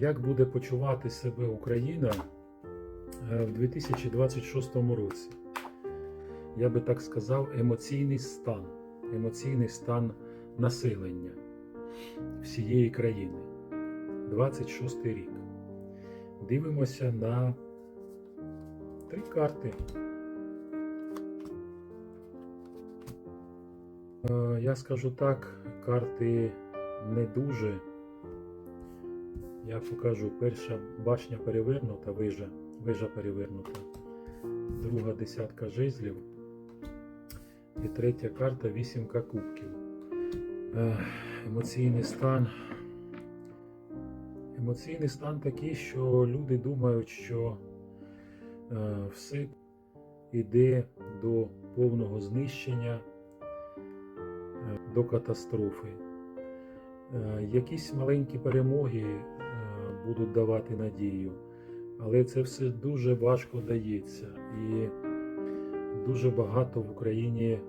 Як буде почувати себе Україна е, в 2026 році? Я би так сказав, емоційний стан, емоційний стан населення всієї країни. 26 рік. Дивимося на три карти. Е, Я скажу так, карти не дуже. Я покажу перша башня перевернута, вежа, вежа перевернута, друга десятка жезлів і третя карта вісімка кубків. Емоційний стан. Емоційний стан такий, що люди думають, що е, все йде до повного знищення, е, до катастрофи. Е, Якісь маленькі перемоги е, будуть давати надію, але це все дуже важко дається. І дуже багато в Україні е,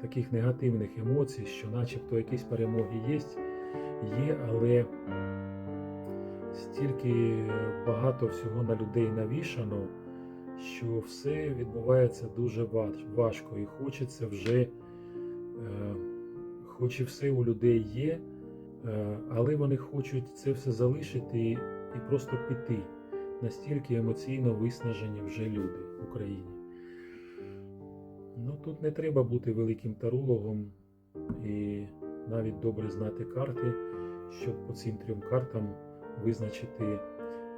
таких негативних емоцій, що начебто якісь перемоги є, є, але стільки багато всього на людей навішано, що все відбувається дуже важко і хочеться вже. е, хоч і все у людей є, але вони хочуть це все залишити і, і просто піти. Настільки емоційно виснажені вже люди в Україні. Ну тут не треба бути великим тарологом і навіть добре знати карти, щоб по цим трьом картам визначити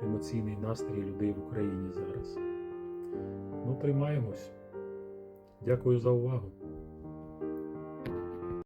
емоційний настрій людей в Україні зараз. Ну, тримаємось. Дякую за увагу.